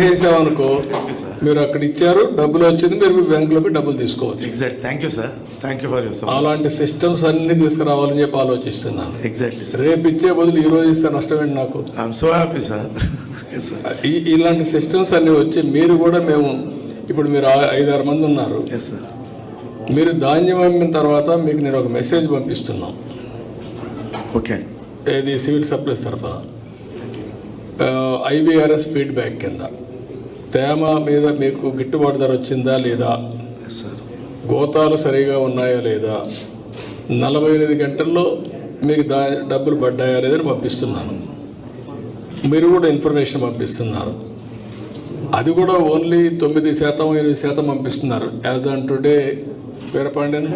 చేసామనుకో sir మీరు అక్కడ ఇచ్చారు డబ్బులు వచ్చింది మీరు మీ బ్యాంకులోకి డబ్బులు తీసుకోవచ్చు. Exact thank you sir thank you for support అలాంటి సిస్టమ్స్ అన్ని తీసుకురావాలని చెప్పి ఆలోచిస్తున్నాను. ఎగ్జాక్ట్లీ సార్ రేపు ఇచ్చే బదులు ఈ రోజు ఇస్తే నష్టం ఏంటి నాకు? I'm so happy sir sir ఇలాంటి సిస్టమ్స్ అన్ని వచ్చి మీరు కూడా మేము ఇప్పుడు మీరు ఐదారు మంది ఉన్నారు. ఎస్ సార్ మీరు ధాన్యం అమ్మిన తర్వాత మీకు నేను ఒక మెసేజ్ పంపిస్తున్నాం. ఓకే ఏది సివిల్ సప్లైస్ తరఫున ఐవీఆర్ఎస్ ఫీడ్బ్యాక్ కింద. తేమ మీద మీకు గిట్టుబాటు ధర వచ్చిందా లేదా? గోతాలు సరిగా ఉన్నాయా లేదా? నలభై ఎనిమిది గంటల్లో మీకు దా డబ్బులు పడ్డాయా లేదని పంపిస్తున్నాను. మీరు కూడా ఇన్ఫర్మేషన్ పంపిస్తున్నారు. అది కూడా ఓన్లీ తొమ్మిది శాతం ఎనిమిది శాతం పంపిస్తున్నారు. As on today Veerapandian.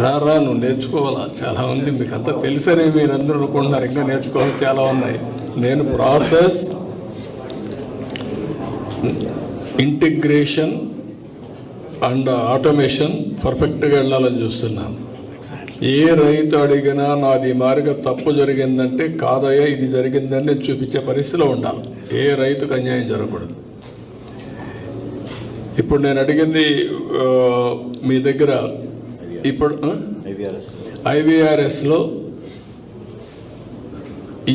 రా రా నువ్వు నేర్చుకోవాలా? చాలా ఉంది. మీకు అంతా తెలుసని మీరు అందరూ అనుకుంటున్నారు. ఇంకా నేర్చుకోవాలి చాలా ఉన్నాయి. నేను ప్రాసెస్ ఇంటిగ్రేషన్ అండ్ ఆటోమేషన్ పర్ఫెక్ట్గా వెళ్ళాలని చూస్తున్నాను. ఏ రైతు అడిగినా నాది మారిగా తప్పు జరిగిందంటే కాదయ్యా ఇది జరిగిందని నేను చూపించే పరిస్థితిలో ఉండాలి. ఏ రైతుకు అన్యాయం జరగకూడదు. ఇప్పుడు నేను అడిగింది మీ దగ్గర ఇప్పుడు ఐవీఆర్ఎస్లో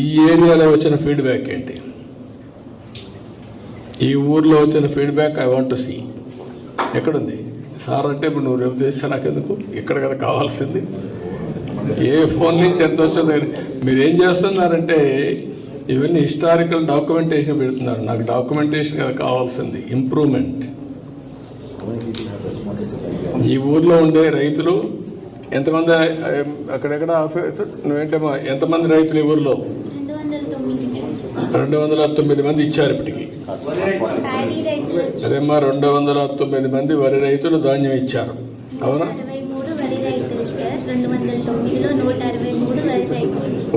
ఈ ఏరియాలో వచ్చిన ఫీడ్బ్యాక్ ఏంటి? ఈ ఊర్లో వచ్చిన feedback I want to see ఎక్కడుంది? సార్ అంటే ఇప్పుడు నువ్వు రేపు చేస్తే నాకెందుకు? ఇక్కడ కదా కావాల్సింది. ఏ ఫోన్ నుంచి ఎంత వచ్చిందో మీరు ఏం చేస్తున్నారంటే ఇవన్నీ హిస్టారికల్ డాక్యుమెంటేషన్ పెడుతున్నారు. నాకు డాక్యుమెంటేషన్ కదా కావాల్సింది. ఇంప్రూవ్మెంట్ ఈ ఊర్లో ఉండే రైతులు ఎంతమంది అక్కడెక్కడ ఆఫీస్ నువ్వేంటమ్మా ఎంతమంది రైతులు ఈ ఊర్లో రెండు వందల తొమ్మిది సార్ రెండు వందల తొమ్మిది మంది ఇచ్చారు ఇప్పటికి. అదేమ్మా రెండు వందల తొమ్మిది మంది వరి రైతులు ధాన్యం ఇచ్చారు. అవునా?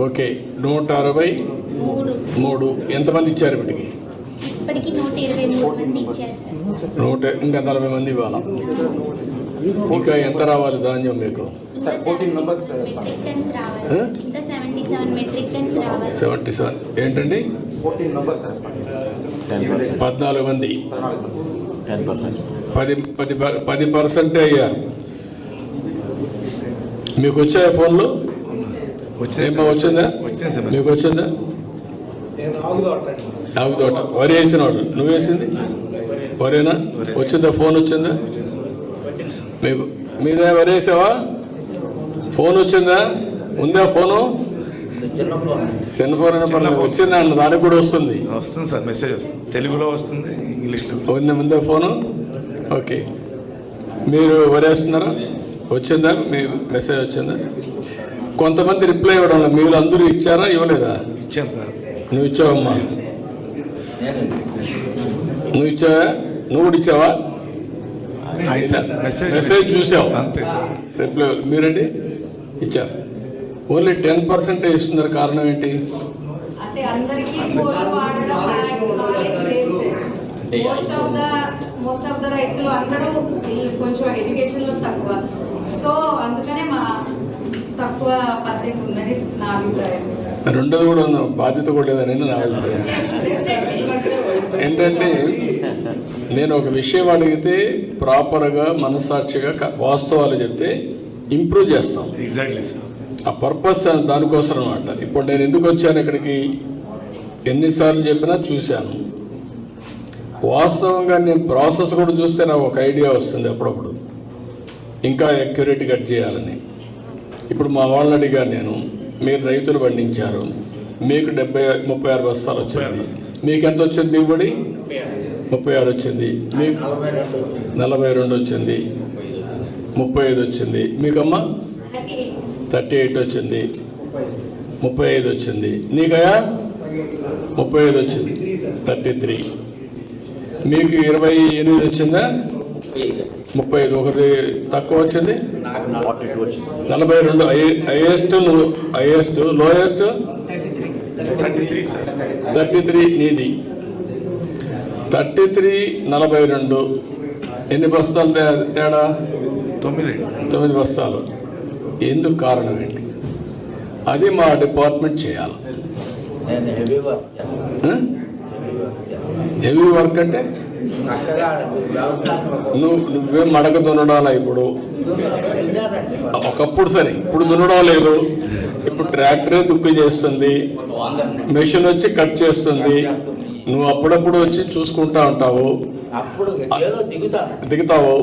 ఓకే నూట అరవై మూడు. ఎంతమంది ఇచ్చారు ఇప్పటికి? నూట ఇంకా నలభై మంది ఇవ్వాలా? ఇంకా ఎంత రావాలి ధాన్యం మీకు? Seventy seven. ఏంటండి? పద్నాలుగు మంది. పది పది ప- పది పర్సెంటే అయ్యారు. మీకు వచ్చాయా ఫోన్లు? వచ్చింది? మీకు వచ్చిందా? ఆగుతోట వరి వేసిన వాడు. నువ్వు వేసింది? వరేనా? వరి. వచ్చిందా? ఫోన్ వచ్చిందా? మీకు మీదే వరి వేసావా ఫోన్ వచ్చిందా? ఉందా ఫోను? చిన్న ఫోన్ పర్లేదు. వచ్చిందా అన్న దానికి కూడా వస్తుంది. వస్తుంది సార్ మెసేజ్ వస్తుంది. తెలుగులో వస్తుంది ఇంగ్లీష్లో ఉందా ఉందా ఫోను ఓకే. మీరు వరేస్తున్నారా వచ్చిందా? మీ మెసేజ్ వచ్చిందా? కొంతమంది రిప్లై ఇవ్వడం. మీరు అందరూ ఇచ్చారా? ఇవ్వలేదా? ఇచ్చాం సార్. నువ్వు ఇచ్చావమ్మా. నువ్వు ఇచ్చావా? నువ్వు కూడా ఇచ్చావా? అయితే. మెసేజ్ మెసేజ్ చూసావు. అంతే. రిప్లై మీరండి ఇచ్చారు. ఓన్లీ టెన్ పర్సెంటే ఇస్తున్నారు కారణం ఏంటి? అంటే అందరికీ ఫోన్లు వాడడం నాలెడ్జ్ లేదు most of the most of the రైతులు అందరూ ఈ కొంచెం ఎడ్యుకేషన్లో తక్కువ. సో అందుకనే మా తక్కువ పర్సెంట్ ఉందని నా అభిప్రాయం. రెండోది కూడా ఉంది. బాధ్యత కూడా లేదని నా అభిప్రాయం. ఏంటంటే నేను ఒక విషయం అడిగితే ప్రాపర్గా మనస్సాక్షిగా వాస్తవాలు చెప్తే ఇంప్రూవ్ చేస్తాం. ఎగ్జాక్ట్లీ సార్ ఆ పర్పస్ దానికోసం అనమాట ఇప్పుడు నేను ఎందుకు వచ్చాను ఇక్కడికి? ఎన్నిసార్లు చెప్పినా చూశాను. వాస్తవంగా నేను ప్రాసెస్ కూడా చూస్తే నాకు ఒక ఐడియా వస్తుంది అప్పుడప్పుడు. ఇంకా అక్యురేట్ కట్ చేయాలని. ఇప్పుడు మా వాళ్ళని అడిగాను నేను మీరు రైతులు పండించారు. మీకు డెబ్బై ముప్పై ఆరు బస్తాలు వచ్చింది. మీకు ఎంత వచ్చింది దిగుబడి? ముప్పై ఆరు వచ్చింది. మీకు నలభై రెండు వచ్చింది. ముప్పై ఐదు వచ్చింది. మీకమ్మా? థర్టీ ఎయిట్ వచ్చింది. ముప్పై ఐదు వచ్చింది. నీకయా ముప్పై ఐదు వచ్చింది. Thirty three. మీకు ఇరవై ఎనిమిది వచ్చిందా? ముప్పై ఐదు. ఒకటి తక్కువ వచ్చింది? నలభై రెండు. Highest highest lowest? Thirty three sir. Thirty three నీది. థర్టీ త్రీ నలభై రెండు. ఎన్ని బస్తాలు తేడా? తొమ్మిది. తొమ్మిది బస్తాలు. ఎందుకు కారణం ఏంటి? అది మా డిపార్ట్మెంట్ చేయాలి. హెవీ వర్క్ అంటే? నువ్వు నువ్వేం మడక దున్నడాలా ఇప్పుడు? ఒకప్పుడు సరే ఇప్పుడు దున్నడం లేదు. ఇప్పుడు ట్రాక్టరే దుక్కు చేస్తుంది. మెషిన్ వచ్చి కట్ చేస్తుంది. నువ్వు అప్పుడప్పుడు వచ్చి చూసుకుంటా ఉంటావు. దిగుతావు.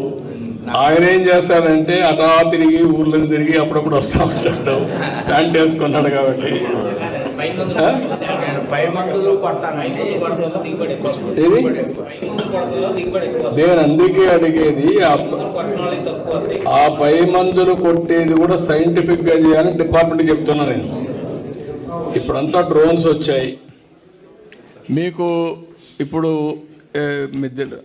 ఆయన ఏం చేస్తాడంటే అటా తిరిగి ఊర్లను తిరిగి అప్పుడప్పుడు వస్తా ఉంటాడు. ప్యాంట్ వేసుకున్నాడు కాబట్టి? నేను అందుకే అడిగేది ఆ- ఆ పై మందులు కొట్టేది కూడా సైంటిఫిక్గా చేయాలని డిపార్ట్మెంట్ చెప్తున్నా నేను. ఇప్పుడంతా డ్రోన్స్ వచ్చాయి. మీకు ఇప్పుడు ఏ, మీ దగ్గర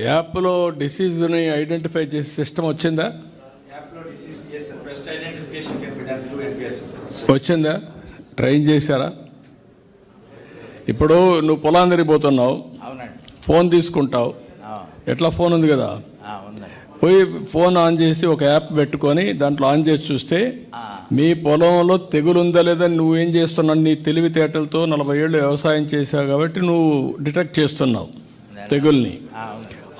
యాప్లో డిసీజ్ని ఐడెంటిఫై చేసే సిస్టమ్ వచ్చిందా? వచ్చిందా? ట్రైన్ చేశారా? ఇప్పుడు నువ్వు పొలం తిరిగిపోతున్నావు ఫోన్ తీసుకుంటావు. ఎట్లా ఫోన్ ఉంది కదా? పోయి ఫోన్ ఆన్ చేసి ఒక యాప్ పెట్టుకొని దాంట్లో ఆన్ చేసి చూస్తే. మీ పొలంలో తెగులు ఉందా లేదా నువ్వేం చేస్తున్నావు? నీ తెలివితేటలతో నలభై ఏళ్ళు వ్యవసాయం చేసావు కాబట్టి నువ్వు డిటెక్ట్ చేస్తున్నావు తెగుల్ని.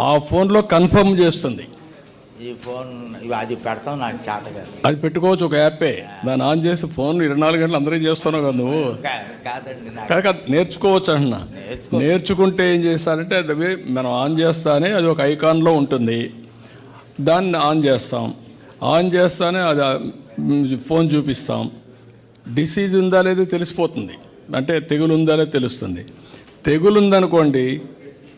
ఆ, ఫోన్లో కన్ఫర్మ్ చేస్తుంది. ఈ ఫోన్ అది పెడతాం నాకు చేత కాదు. అది పెట్టుకోవచ్చు ఒక యాపే. దాన్ని ఆన్ చేసి ఫోన్ ఇరవై నాలుగు గంటలు అందరూ చేస్తున్నావు కదా నువ్వు. కాదండి నాకు. కాక నేర్చుకోవచ్చు అంటున్నా. నేర్చుకో- నేర్చుకుంటే ఏం చేస్తారంటే అది మనం ఆన్ చేస్తానే అది ఒక ఐకాన్లో ఉంటుంది. దాన్ని ఆన్ చేస్తాం. ఆన్ చేస్తానే అది ఫోన్ చూపిస్తాం. డిసీజ్ ఉందా లేదో తెలిసిపోతుంది. అంటే తెగులు ఉందా లేదో తెలుస్తుంది. తెగులు ఉందనుకోండి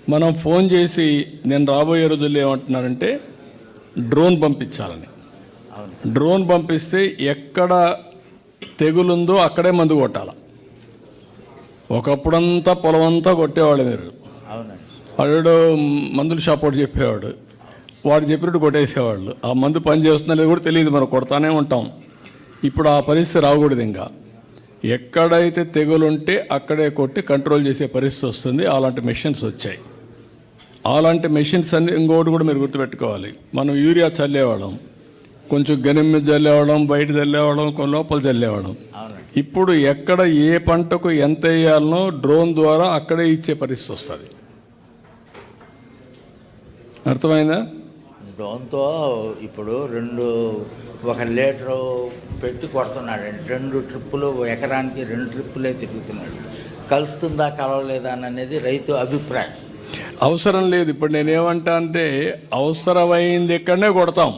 మనం ఫోన్ చేసి నేను రాబోయే రోజుల్లో ఏమంటున్నానంటే డ్రోన్ పంపించాలని. డ్రోన్ పంపిస్తే ఎక్కడ తెగులుందో అక్కడే మందు కొట్టాలి. ఒకప్పుడంతా పొలం అంతా కొట్టేవాళ్ళు మీరు. వాడు మందుల షాప్ ఒకటి చెప్పేవాడు. వాడు చెప్పినట్టు కొట్టేసేవాళ్ళు. ఆ మందు పని చేస్తుందో లేదో కూడా తెలియదు. మనం కొడతానే ఉంటాం. ఇప్పుడు ఆ పరిస్థితి రాకూడదు ఇంకా. ఎక్కడైతే తెగులుంటే అక్కడే కొట్టి కంట్రోల్ చేసే పరిస్థితి వస్తుంది. అలాంటి మెషిన్స్ వచ్చాయి. అలాంటి మెషిన్స్ అన్ని ఇంకోటి కూడా మీరు గుర్తుపెట్టుకోవాలి. మనం యూరియా చల్లేవాళ్ళం కొంచెం గనిం మీద చల్లేవాళ్ళం బయట చల్లేవాళ్ళం కొన్ని లోపల చల్లేవాళ్ళం. ఇప్పుడు ఎక్కడ ఏ పంటకు ఎంత వేయాలనో డ్రోన్ ద్వారా అక్కడే ఇచ్చే పరిస్థితి వస్తుంది. అర్థమైందా? దాంతో ఇప్పుడు రెండు ఒక లీటరు పెట్టి కొడుతున్నాడండి. రెండు ట్రిప్పులు ఎకరానికి రెండు ట్రిప్పులే తిరుగుతున్నాడు. కలుస్తుందా కలవలేదా అనేది రైతు అభిప్రాయం. అవసరం లేదు. ఇప్పుడు నేనేమంటా అంటే అవసరమైంది ఎక్కడనే కొడతాం.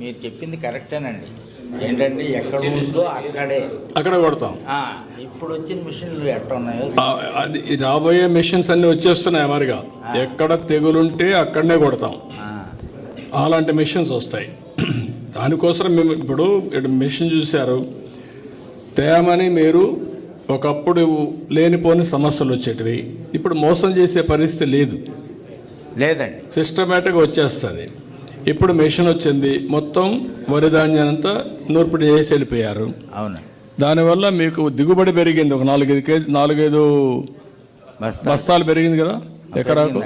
మీరు చెప్పింది కరెక్టేనండి. ఏంటంటే ఎక్కడ ఉందో అక్కడే. అక్కడ కొడతాం. ఇప్పుడు వచ్చిన మిషన్లు ఎట్ట ఉన్నాయో అది రాబోయే మిషన్స్ అన్ని వచ్చేస్తున్నాయి మరిగా ఎక్కడ తెగులుంటే అక్కడనే కొడతాం. అలాంటి మిషన్స్ వస్తాయి. దానికోసం మేము ఇప్పుడు ఇక్కడ మిషన్ చూశారు. తేమని మీరు ఒకప్పుడు లేనిపోని సమస్యలు వచ్చేటివి. ఇప్పుడు మోసం చేసే పరిస్థితి లేదు. లేదండి. సిస్టమేటిక్గా వచ్చేస్తుంది. ఇప్పుడు మెషిన్ వచ్చింది మొత్తం వరి ధాన్యానంతా నూర్పిడి చేసి వెళ్ళిపోయారు. అవును. దానివల్ల మీకు దిగుబడి పెరిగింది. ఒక నాలుగైదు కేజీ నాలుగైదు బస్తా బస్తాలు పెరిగింది కదా ఎకరాకు.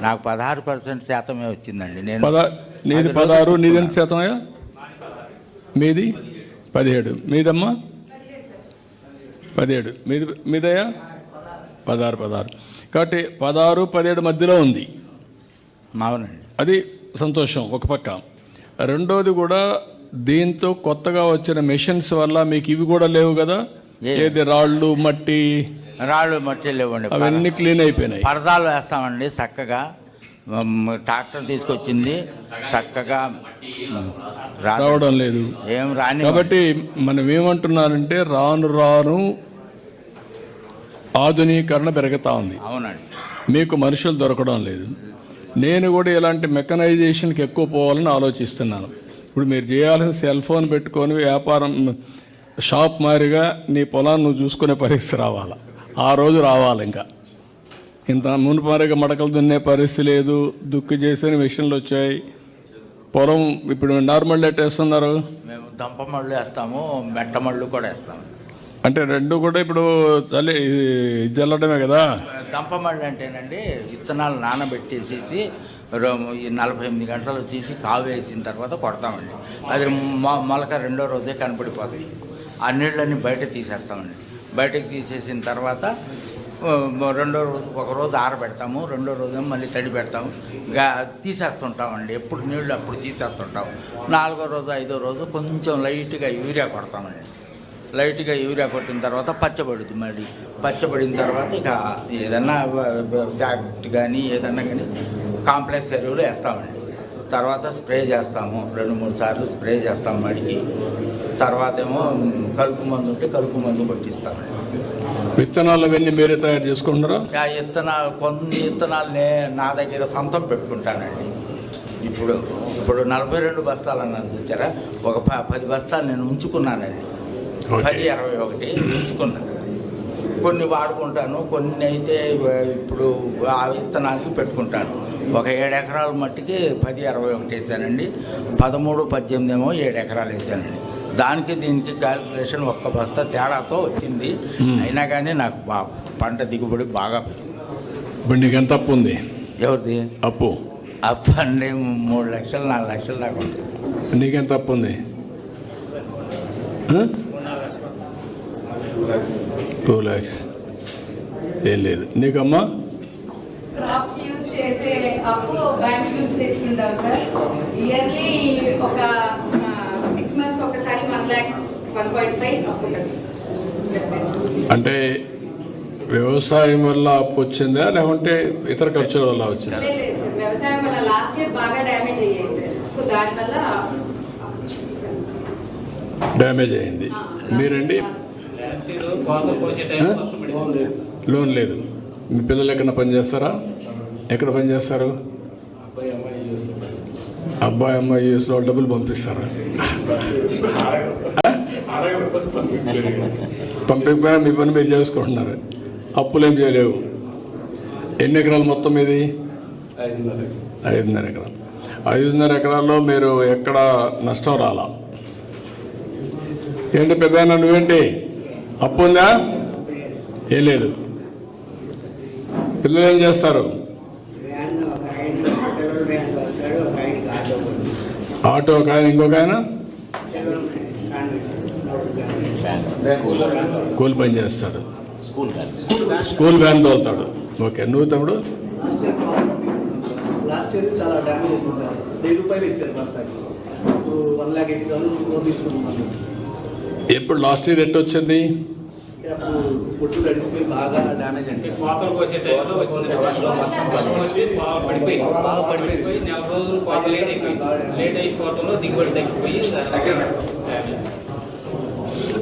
నాకు పదహారు పర్సెంట్ శాతమే వచ్చిందండి. నేను పద నీది పదహారు నీది ఎంత శాతమయ్యా? మీది? పదిహేడు. మీదమ్మా? పదిహేడు. మీది మీదయ్యా పదహారు పదహారు. కాబట్టి పదహారు పదిహేడు మధ్యలో ఉంది. అవునండి అది సంతోషం ఒక పక్క. రెండోది కూడా దీంతో కొత్తగా వచ్చిన మెషిన్స్ వల్ల మీకు ఇవి కూడా లేవు కదా? ఏది? రాళ్ళు మట్టి? రాళ్ళు మట్టి లేవండి. అవన్నీ క్లీన్ అయిపోయినాయి. పరదాలు వేస్తామండి చక్కగా. ట్రాక్టర్ తీసుకొచ్చింది చక్కగా. రావడం లేదు. ఏం రాని కాబట్టి మనం ఏమంటున్నారంటే రాను రాను ఆధునీకరణ పెరుగుతా ఉంది. అవునండి. మీకు మనుషులు దొరకడం లేదు. నేను కూడా ఇలాంటి మెకనైజేషన్కి ఎక్కువ పోవాలని ఆలోచిస్తున్నాను. ఇప్పుడు మీరు చేయాల్సిన సెల్ ఫోన్ పెట్టుకొని వ్యాపారం షాప్ మారిగా నీ పొలాన్ని నువ్వు చూసుకునే పరిస్థితి రావాలి? ఆ రోజు రావాలి ఇంకా. ఇంత మునుపు మారిగా మడకలు దున్నే పరిస్థితి లేదు. దుక్కు చేసిన మిషన్లు వచ్చాయి. పొలం ఇప్పుడు నార్మల్ డేట్ వేస్తున్నారు. మేము దంప మళ్ళు వేస్తాము మెట్ట మళ్ళు కూడా వేస్తాము. అంటే రెండు కూడా ఇప్పుడు చలి చల్లడమే కదా? దంప అంటేనండి విత్తనాలు నానబెట్టేసేసి రో- ఈ నలభై ఎనిమిది గంటలు తీసి కావేసిన వేసిన తర్వాత కొడతామండి. అది మొ- మొలక రెండో రోజే కనపడిపోతుంది ఆ నీళ్ళని బయట తీసేస్తామండి. బయటకు తీసేసిన తర్వాత రెండో రోజు ఒక రోజు ఆరబెడతాము రెండో రోజు మళ్ళీ తడి పెడతాము గా తీసేస్తుంటామండి. ఎప్పుడు నీళ్ళు అప్పుడు తీసేస్తుంటాము. నాలుగో రోజు ఐదో రోజు కొంచెం లైట్గా యూరియా కొడతామండి. లైట్గా యూరియా కొట్టిన తర్వాత పచ్చబడుద్ది మళ్ళీ. పచ్చబడిన తర్వాత ఇక ఏదన్నా ఫ్యాక్ట్ కానీ ఏదన్నా కానీ కాంప్లెక్స్ ఎరువులు వేస్తామండి. తర్వాత స్ప్రే చేస్తాము. రెండు మూడు సార్లు స్ప్రే చేస్తాం మడికి. తర్వాత ఏమో కలుపు మందు ఉంటే కలుపు మందు కొట్టిస్తామండి విత్తనాలు అవన్నీ మీరే తయారు చేసుకుంటారా ఆ విత్తనాలు కొన్ని విత్తనాలు నే నా దగ్గర సొంతం పెట్టుకుంటానండి. ఇప్పుడు ఇప్పుడు నలభై రెండు బస్తాలు అన్నాను చూసారా? ఒక ప పది బస్తాలు నేను ఉంచుకున్నానండి. పది అరవై ఒకటి ఉంచుకున్నాను కొన్ని వాడుకుంటాను కొన్ని అయితే ఇప్పుడు ఆ విత్తనాలకి పెట్టుకుంటాను. ఒక ఏడు ఎకరాల మట్టికి పది అరవై ఒకటి వేసానండి. పదమూడు పద్దెనిమిది ఏమో ఏడు ఎకరాలు వేసానండి. దానికి దీనికి క్యాలిక్యులేషన్ ఒక్క బస్తా తేడాతో వచ్చింది. అయినా కానీ నాకు బా పంట దిగుబడి బాగా పెరిగింది. ఇప్పుడు నీకు ఎంత అప్పు ఉంది? ఎవరిది? అప్పు. అప్పు అండి మూడు లక్షలు నాలుగు లక్షలు దాకా ఉంటుంది నీకెంత అప్పు ఉంది? టూ ల్యాక్స్. ఏం లేదు. నీకమ్మా? అంటే వ్యవసాయం వల్ల అప్పు వచ్చిందా? లేకుంటే ఇతర ఖర్చుల వల్ల వచ్చిందా? వ్యవసాయం వల్ల లాస్ట్ ఇయర్ బాగా డ్యామేజ్ అయ్యాయి సార్. సో దానివల్ల డ్యామేజ్ అయింది. మీరండి. లోన్ లేదు. మీ పిల్లలు ఎక్కడ పని చేస్తారా? ఎక్కడ పని చేస్తారు? అబ్బాయి అమ్మాయి యూఎస్లో డబ్బులు పంపిస్తారా? పంపించకపోయినా మీ పని మీరు చేసుకుంటున్నారు. అప్పులు ఏం చేయలేవు. ఎన్ని ఎకరాలు మొత్తం ఇది? ఐదున్నర ఎకరాలు. ఐదున్నర ఎకరాల్లో మీరు ఎక్కడ నష్టం రాలా? ఏంటి పెద్ద నువ్వేంటి? అప్పు ఉందా? ఏం లేదు. పిల్లలు ఏం చేస్తారు. ఆటో ఒక ఆయన ఇంకొక ఆయన? స్కూల్ కూలి పని చేస్తాడు. School van. తోలుతాడు. ఓకే నువ్వు తమ్ముడు? లాస్ట్ ఇయర్ చాలా డ్యామేజ్ అవుతుంది సార్. వెయ్యి రూపాయలు ఇచ్చారు బస్తాకి. ఇప్పుడు వన్ ల్యాక్ ఎయిటీ థౌసండ్ తీసుకున్నాం ఎప్పుడు లాస్ట్ ఇయర్ ఎట్టు వచ్చింది?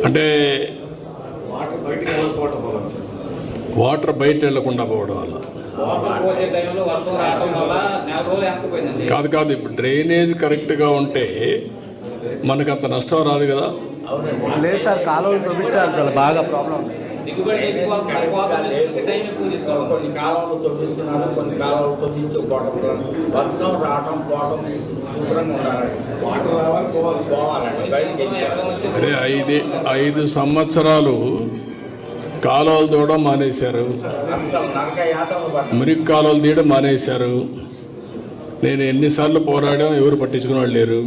అంటే వాటర్ బయట వెళ్ళకుండా పోవడం వల్ల. కాదు కాదు ఇప్పుడు డ్రైనేజ్ కరెక్ట్గా ఉంటే మనకు అంత నష్టం రాదు కదా? లేదు సార్ కాలువలు తవ్వించాలి సార్ బాగా ప్రాబ్లం ఉంది కొన్ని తొవ్విస్తున్నారు కొన్ని వస్తాం రావటం పోవటం శుభ్రంగా ఉండాలి వాటర్ రావాలి పోవాలి పోవాలండి అరే ఐదు ఐదు సంవత్సరాలు కాలువలు తోవడం మానేశారు. మురికి కాలువలు తీయడం మానేశారు. నేను ఎన్నిసార్లు పోరాడాం ఎవరు పట్టించుకునే వాళ్ళు లేరు.